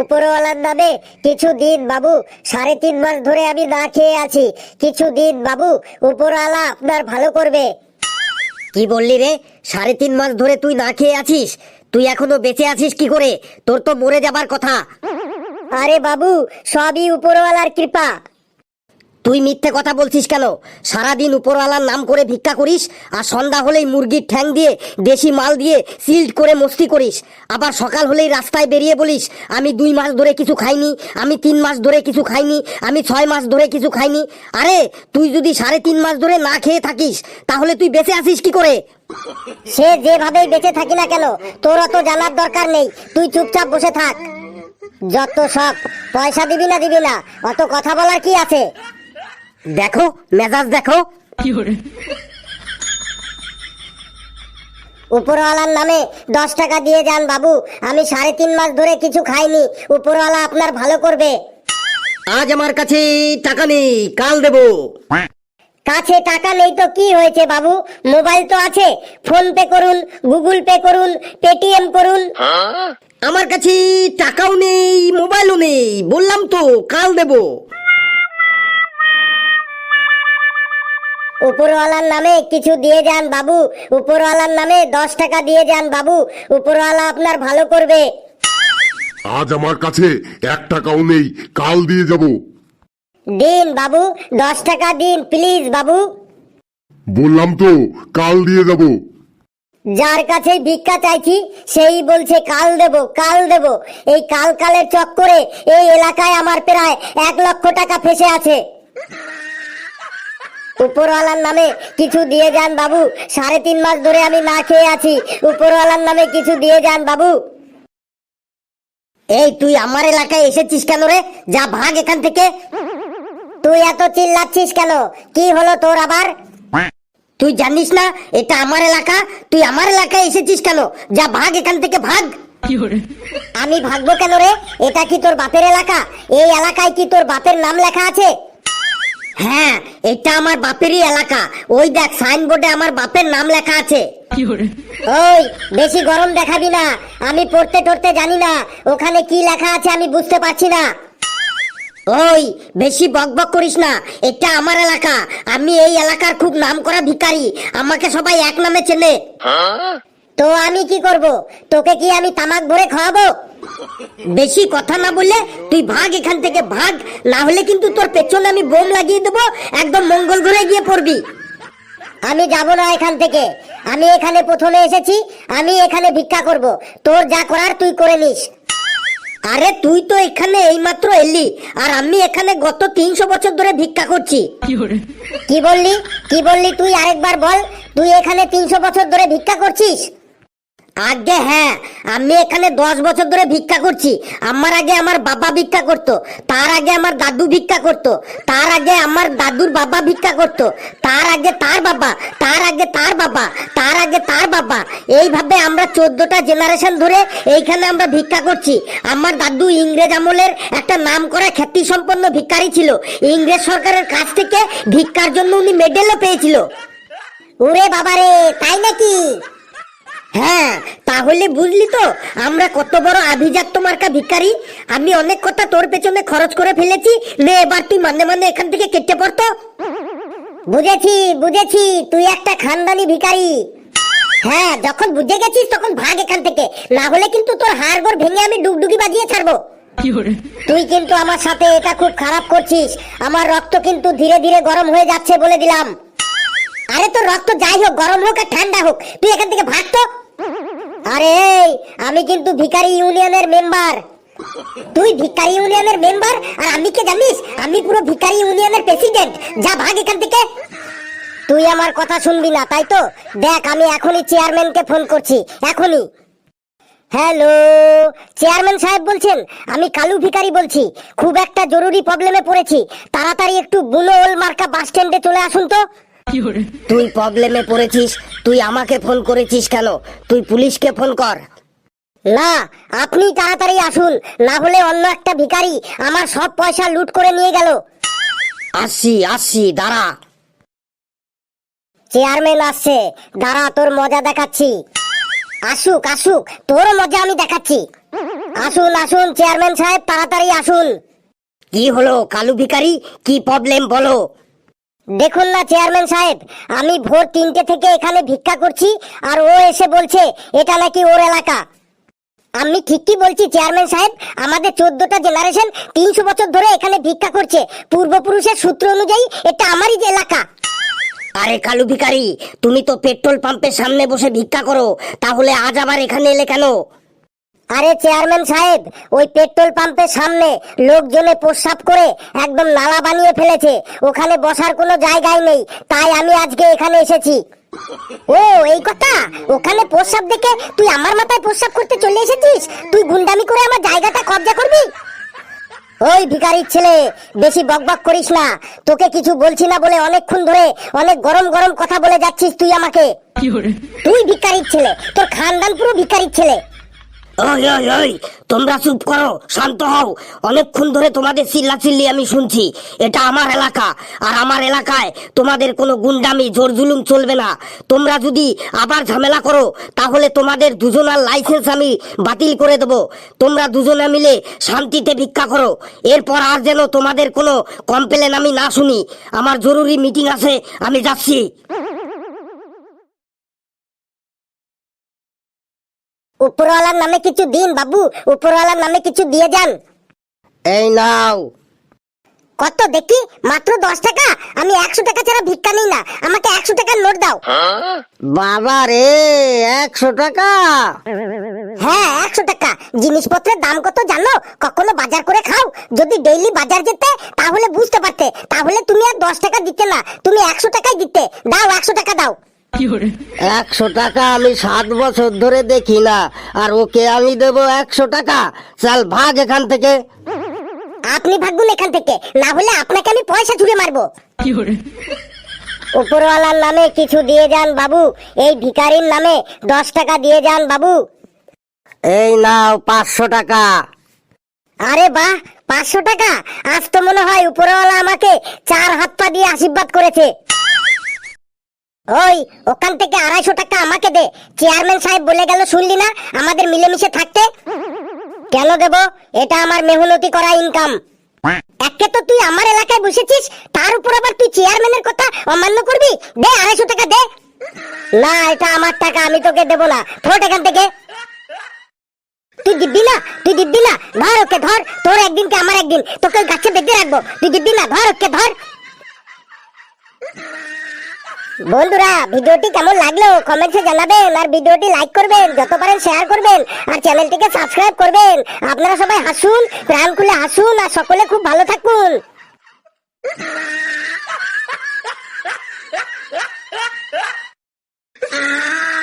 উপরওয়ালার নামে কিছু দিন বাবু, সাড়ে তিন মাস ধরে আমি না খেয়ে আছি। কিছু দিন বাবু, উপরওয়ালা আপনার ভালো করবে। কি বললি রে? সাড়ে তিন মাস ধরে তুই না খেয়ে আছিস? তুই এখনও বেঁচে আছিস কি করে? তোর তো মরে যাবার কথা। আরে বাবু, সবই উপরওয়ালার কৃপা। তুই মিথ্যে কথা বলছিস কেন? সারাদিন উপরওয়ালার নাম করে ভিক্ষা করিস, আর সন্ধ্যা হলেই মুরগির ঠ্যাং দিয়ে দেশি মাল দিয়ে সিল্ড করে মস্তি করিস। আবার সকাল হলেই রাস্তায় বেরিয়ে বলিস, আমি দুই মাস ধরে কিছু খাইনি, আমি তিন মাস ধরে কিছু খাইনি, আমি ছয় মাস ধরে কিছু খাইনি। আরে, তুই যদি সাড়ে তিন মাস ধরে না খেয়ে থাকিস, তাহলে তুই বেঁচে আসিস কি করে? সে যেভাবেই বেঁচে থাকি না কেন, তোর অত জানার দরকার নেই। তুই চুপচাপ বসে থাক। যত সব, পয়সা দিবি না দিবি না, অত কথা বলার কি আছে? দেখো মেজাজ দেখো। উপরওয়ালার নামে দশ টাকা দিয়ে যান বাবু। আমি সাড়ে তিন মাস ধরে কিছু খাইনি। উপরওয়ালা আপনার ভালো করবে। আজ আমার কাছে টাকা নেই কাল দেবো। কাছে টাকা নেই তো কি হয়েছে বাবু? মোবাইল তো আছে। ফোন পে করুন গুগল পে করুন পেটিএম করুন। আমার কাছে টাকাও নেই মোবাইলও নেই। বললাম তো কাল দেবো। উপরওয়ালার নামে কিছু দিয়ে যান বাবু। উপরওয়ালার নামে দশ টাকা দিয়ে যান বাবু। উপরওয়ালা আপনার ভালো করবে। আজ আমার কাছে এক টাকাও নেই কাল দিয়ে যাব। দিন বাবু দশ টাকা দিন প্লিজ বাবু। বললাম তো কাল দিয়ে যাব। যার কাছে ভিক্ষা চাইছি সেই বলছে কাল দেব কাল দেব। এই কাল কালের চক্করে এই এলাকায় আমার প্রায় এক লক্ষ টাকা ফেসে আছে। উপরওয়ালার নামে কিছু দিয়ে যান বাবু। সাড়ে তিন মাস ধরে আমি না খেয়ে আছি। উপরওয়ালার নামে কিছু দিয়ে যান বাবু। এই তুই আমার এলাকায় এসেছিস কেন রে? যা ভাগ এখান থেকে। তুই এত চিল্লাচ্ছিস কেন? কি হলো তোর আবার? তুই জানিস না এটা আমার এলাকা? তুই আমার এলাকায় এসেছিস কেন? যা ভাগ এখান থেকে ভাগ। আমি ভাগবো কেন রে? এটা কি তোর বাপের এলাকা? এই এলাকায় কি তোর বাপের নাম লেখা আছে? হ্যাঁ এটা আমার বাপেরই এলাকা। ওই দেখ সাইনবোর্ডে আমার বাপের নাম লেখা আছে। ওই বেশি গরম দেখাবি না। আমি পড়তে টড়তে জানি না ওখানে কি লেখা আছে আমি বুঝতে পারছি না। ওই বেশি বকবক করিস না এটা আমার এলাকা। আমি এই এলাকার খুব নাম করা ভিখারি। আমাকে সবাই এক নামে চেনে। তো আমি কি করব? তোকে কি আমি তামাক ভরে খাওয়াবো? বেশি কথা না বললে তুই ভাগ এখান থেকে ভাগ। না হলে কিন্তু তোর পেছনে আমি বোম লাগিয়ে দেবো একদম মঙ্গল ঘরে গিয়ে পড়বি। আমি যাব না এখান থেকে। আমি এখানে প্রথমে এসেছি আমি এখানে ভিক্ষা করব। তোর যা করার তুই করে নিস। আরে তুই তো এখানে এইমাত্র এলি আর আমি এখানে গত তিনশো বছর ধরে ভিক্ষা করছি। কি বললি? কি বললি তুই আরেকবার বল তুই এখানে তিনশো বছর ধরে ভিক্ষা করছিস? আগে হ্যাঁ আমি এখানে দশ বছর ধরে ভিক্ষা করছি। আমার আগে আমার বাবা ভিক্ষা করত, তার আগে আমার দাদু ভিক্ষা করত, তার আগে আমার দাদুর বাবা ভিক্ষা করত, তার আগে তার বাবা, তার আগে তার বাবা, তার আগে তার বাবা। এইভাবে আমরা চোদ্দটা জেনারেশন ধরে এইখানে আমরা ভিক্ষা করছি। আমার দাদু ইংরেজ আমলের একটা নাম করা খ্যাতি সম্পন্ন ভিক্ষারি ছিল। ইংরেজ সরকারের কাছ থেকে ভিক্ষার জন্য উনি মেডেলও পেয়েছিল। ওরে বাবারে, তাই নাকি? হ্যাঁ তাহলে বুঝলি তো আমরা কত বড় আভিজাত্য মার্কা ভিখারি। আমি অনেক কথা তোর পেছনে খরচ করে ফেলেছি নে এবার তুই মানে মানে এখান থেকে কেটে পড়তো বুঝেছি বুঝেছি তুই একটা খানদানি ভিখারি। হ্যাঁ যখন বুঝে গেছিস তখন ভাগ এখান থেকে না হলে কিন্তু তোর হাড় গোড় ভেঙে আমি ডুগডুগি বাজিয়ে ছাড়বো। তুই কিন্তু আমার সাথে এটা খুব খারাপ করছিস আমার রক্ত কিন্তু ধীরে ধীরে গরম হয়ে যাচ্ছে বলে দিলাম। আরে তোর রক্ত যাই হোক গরম হোক আর ঠান্ডা হোক তুই এখান থেকে ভাগ তো। আরে আমি কিন্তু ভিখারি ইউনিয়নের মেম্বার। তুই ভিখারি ইউনিয়নের মেম্বার? আর আমি কে জানিস? আমি পুরো ভিখারি ইউনিয়নের প্রেসিডেন্ট যা ভাগ এখান থেকে। তুই আমার কথা শুনবি না, তাই তো? দেখ, আমি এখনই চেয়ারম্যানকে ফোন করছি, এখনই। হ্যালো চেয়ারম্যান সাহেব বলছেন, আমি কালু ভিখারি বলছি। খুব একটা জরুরি প্রবলেমে পড়েছি। তাড়াতাড়ি একটু বুনো ওল মার্কা বাস স্ট্যান্ডে চলে আসুন তো। তুই প্রবলেমে পড়েছিস তুই আমাকে ফোন করেছিস কেন? তুই পুলিশকে ফোন কর। না আপনি তাড়াতাড়ি আসুন না হলে অন্য একটা ভিখারি আমার সব পয়সা লুট করে নিয়ে গেল। আসছি আসছি দাঁড়া। চেয়ারম্যান আসছে। দাঁড়া তোর মজা দেখাচ্ছি। আসুক আসুক তোর মজা আমি দেখাচ্ছি। আসুন আসুন চেয়ারম্যান সাহেব তাড়াতাড়ি আসুন। কি হলো কালু ভিখারি? কি প্রবলেম বলো? দেখুন না, চেয়ারম্যান সাহেব, আমি ভোর তিনটে থেকে এখানে ভিক্ষা করছি, আর ও এসে বলছে, এটা নাকি ওর এলাকা? আমি ঠিকই বলছি, চেয়ারম্যান সাহেব, আমাদের চোদ্দটা জেনারেশন তিনশো বছর ধরে এখানে ভিক্ষা করছে। পূর্বপুরুষের সূত্র অনুযায়ী এটা আমারই এলাকা। আরে কালু ভিকারি তুমি তো পেট্রোল পাম্পের সামনে বসে ভিক্ষা করো, তাহলে আজ আবার এখানে এলে কেন? আরে চেয়ারম্যান সাহেব ওই পেট্রোল পাম্পের সামনে লোকজনে প্রস্রাব করে একদম নালা বানিয়ে ফেলেছে। ওখানে বসার কোনো জায়গাই নেই। তাই আমি আজকে এখানে এসেছি। ও এই কথা? ওখানে প্রস্রাব দেখে তুই আমার মাথায় প্রস্রাব করতে চলে এসেছিস? তুই গুন্ডামি করে আমার জায়গাটা কবজা করবি? ওই ভিখারির ছেলে বেশি বকবক করিস না। তোকে কিছু বলছি না বলে অনেকক্ষণ ধরে অনেক গরম গরম কথা বলে যাচ্ছিস তুই আমাকে। তুই ভিখারির ছেলে তোর খানদান পুরো ভিখারির ছেলে। ওই ওই ওই, তোমরা চুপ করো, শান্ত হও। অনেকক্ষণ ধরে তোমাদের চিল্লা চিল্লি আমি শুনছি। এটা আমার এলাকা, আর আমার এলাকায় তোমাদের কোনো গুন্ডামি জোর জুলুম চলবে না। তোমরা যদি আবার ঝামেলা করো, তাহলে তোমাদের দুজনার লাইসেন্স আমি বাতিল করে দেবো। তোমরা দুজনে মিলে শান্তিতে ভিক্ষা করো। এরপর আর যেন তোমাদের কোনো কমপ্লেন আমি না শুনি। আমার জরুরি মিটিং আছে, আমি যাচ্ছি। উপরওয়ালার নামে কিছু দিন বাবু। উপরওয়ালার নামে কিছু দিয়ে যান। এই নাও। কত দেখি? মাত্র দশ টাকা? আমি একশো টাকা ছাড়া ভিক্ষা নিই না। আমাকে একশো টাকার নোট দাও। বাবা রে একশো টাকা? হ্যাঁ একশো টাকা। জিনিসপত্রের দাম কত জানো? কখনো বাজার করে খাও। যদি ডেইলি বাজার যেতে তাহলে বুঝতে পারতে। তাহলে তুমি আর দশ টাকা দিতে না। তুমি একশো টাকাই দিতে। দাও একশো টাকা দাও। একশো টাকা আমি সাত বছর ধরে দেখি না আর ওকে আমি দেবো একশো টাকা। চল ভাগ এখান থেকে। আপনি ভাগুন এখান থেকে না হলে আপনাকে আমি পয়সা ছুড়ে মারবো। উপরওয়ালার নামে কিছু দিয়ে যান বাবু এই ভিকারির নামে দশ টাকা দিয়ে যান বাবু। এই নাও পাঁচশো টাকা। আরে বাহ পাঁচশো টাকা? আজ তো মনে হয় উপরওয়ালা আমাকে চার হাত পা দিয়ে আশীর্বাদ করেছে। ওই, ওখান থেকে আড়াইশো টাকা আমাকে দে। চেয়ারম্যান সাহেব বলে গেল, শুনলি না? আমাদের মিলেমিশে থাকতে। কেন দেব এটা আমার মেহনতি করা ইনকাম একে তো তুই আমার এলাকায় বসেছিস, তার উপর আবার তুই চেয়ারম্যানের কথা অমান্য করবি? দে, আড়াইশো টাকা দে। না, এটা আমার টাকা, আমি তোকে দেবো না। ফোট এখান থেকে। তুই দিব্বি না? তুই দিব্বি না? ধর ওকে, ধর। তোর একদিন কে আমার একদিন। তোকে গাছে বেঁধে রাখব। তুই দিব্বি না? ধর ওকে, ধর। বন্ধুরা, ভিডিওটি কেমন লাগল কমেন্টে জানাবেন আর ভিডিওটি লাইক করবেন, যত পারেন শেয়ার করবেন আর চ্যানেলটিকে সাবস্ক্রাইব করবেন আপনারা সবাই হাসুন, প্রাণ খুলে হাসুন আর সকলে খুব ভালো থাকুন Ah!